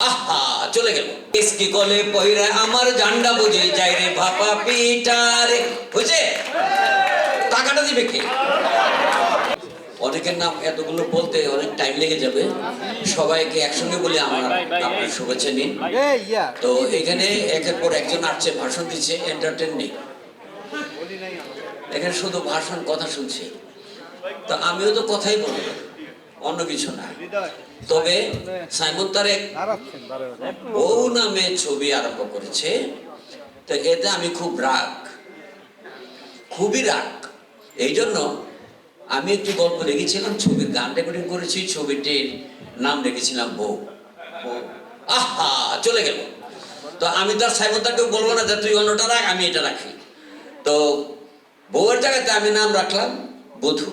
আহা চলে গেল। এসকি কলে পয়রা আমার জান্ডা বুঝে যাই রে ভাপা পিটারে বুঝে টাকাটা দিবে কে? অনেকের নাম এতগুলো বলতে অনেক টাইম লেগে যাবে। সবাইকে একসঙ্গে বলে আমার আপনার শুভেচ্ছা নিন। তো এখানে একের পর একজন আসছে ভাষণ দিচ্ছে এন্টারটেন নেই। এখানে শুধু ভাষণ কথা শুনছি। তো আমিও তো কথাই বলব। অন্য কিছু না তবে সাইমন তারেক। বউ নামে ছবি আরম্ভ করেছে, তো এতে আমি খুব রাগ, খুবই রাগ এই জন্য আমি একটি গল্প লিখেছিলাম, ছবির গান রেকর্ডিং করেছি, ছবিটির নাম রেখেছিলাম বউ। আহা, চলে গেল তো আমি তার সাইমতাকে বলব না যে তুই অন্যটা রাখ, আমি এটা রাখি তো বউয়ের জায়গাতে আমি নাম রাখলাম, বধূ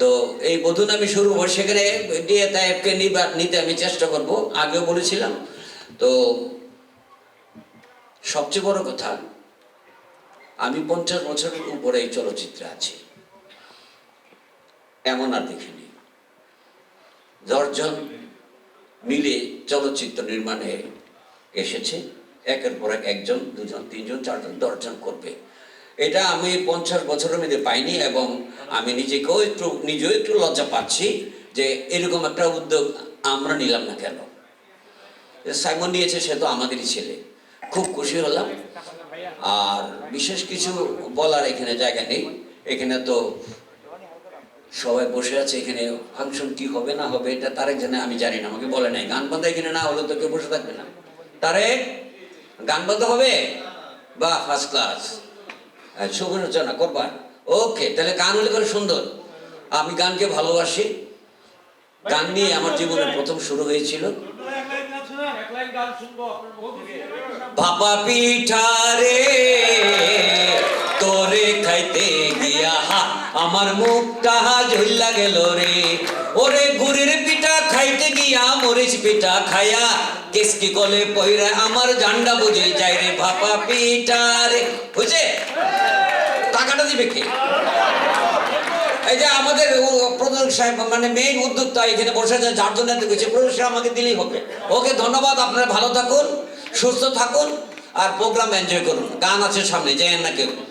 তো এই বধূ নামে শুরু হব। সেখানে দিয়ে তাইবকে নিবার নিতে আমি চেষ্টা করব। আগেও বলেছিলাম। তো সবচেয়ে বড় কথা, আমি পঞ্চাশ বছরের উপরে এই চলচ্চিত্রে আছি। এমন আর দেখিনি। দশজন মিলে চলচ্চিত্র নির্মাণে এসেছে। একের পর এক একজন, দুজন, তিনজন, চারজন, দশজন করবে। এটা আমি পঞ্চাশ বছরের মধ্যে পাইনি এবং আমি নিজেকেও একটু, নিজেও একটু লজ্জা পাচ্ছি যে এরকম একটা উদ্যোগ আমরা নিলাম না কেন। সাইমন নিয়েছে সে তো আমাদেরই ছেলে। খুব খুশি হলাম। আর বিশেষ কিছু বলার এখানে জায়গা নেই। এখানে তো সবাই বসে আছে, এখানে ফাংশন কি হবে, না হবে, এটা তারেক জানে, আমি জানি না, আমাকে বলে নাই। গান বান্ধা এখানে না হলে তো কেউ বসে থাকবে না। তারেক, গান বান্ধা হবে? বা ফার্স্ট ক্লাস শুভ রচনা করবা? ওকে তাহলে গান হলে করে সুন্দর। আমি গানকে ভালোবাসি। গান নিয়ে আমার জীবনের প্রথম শুরু হয়েছিল। ভাপা পিঠা রে, তোরে খাইতে গিয়া আমার মুখটা ঝুল্লা গেল রে। ওরে গুড়ের খাইতে গিয়া মরিচ পিঠা খায়া কেসকি কলে পয়রা আমার জান্ডা বুঝে যাই রে ভাপা পিঠা রে। বুঝে টাকাটা দিবে কে? এই যে আমাদের প্রধান সাহেব মানে মেইন উদ্যোক্তা এখানে বসে আছে যার জন্য এত কিছু। পুরস্কার আমাকে দিলেই হবে। ওকে ধন্যবাদ, আপনারা ভালো থাকুন, সুস্থ থাকুন, আর প্রোগ্রাম এনজয় করুন। গান আছে সামনে, যেন না কেউ।